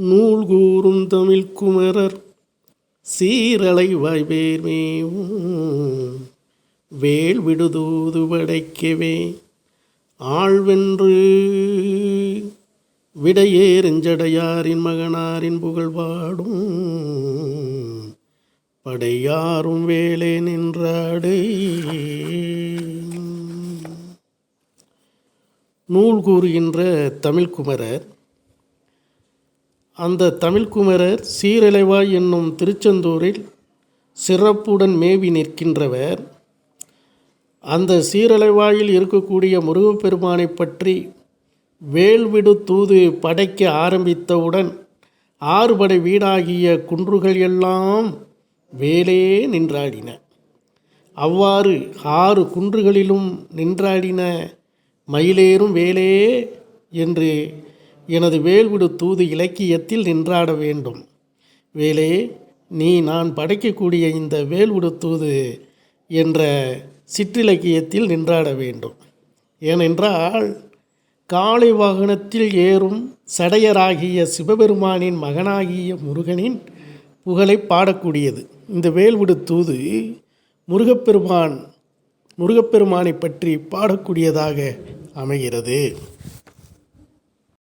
நூல் கூறும் தமிழ் குமரர் சீரலை வாய்வேர்மேவும் வேல் விடுதூது படைக்கவே ஆழ்வென்று விடையேறெஞ்சடையாரின் மகனாரின் புகழ் பாடும். படையாரும் வேலே நின்றாடே. நூல் கூறுகின்ற தமிழ்குமரர் அந்த தமிழ்குமரர் சீரலைவாய் என்னும் திருச்செந்தூரில் சிறப்புடன் மேவி நிற்கின்றவர். அந்த சீரலைவாயில் இருக்கக்கூடிய முருகப்பெருமானை பற்றி வேல்விடு தூது படைக்க ஆரம்பித்தவுடன் ஆறுபடை வீடாகிய குன்றுகள் எல்லாம் வேலே நின்றாடின. அவ்வாறு ஆறு குன்றுகளிலும் நின்றாடின மயிலேறும் வேலே என்று எனது வேல்விடு தூது இலக்கியத்தில் நின்றாட வேண்டும். வேலே நீ நான் படைக்கக்கூடிய இந்த வேல்விடு தூது என்ற சிற்றிலக்கியத்தில் நின்றாட வேண்டும். ஏனென்றால் காளை வாகனத்தில் ஏறும் சடையராகிய சிவபெருமானின் மகனாகிய முருகனின் புகழை பாடக்கூடியது. இந்த வேல்விடு தூது முருகப்பெருமான் முருகப்பெருமானை பற்றி பாடக்கூடியதாக அமைகிறது.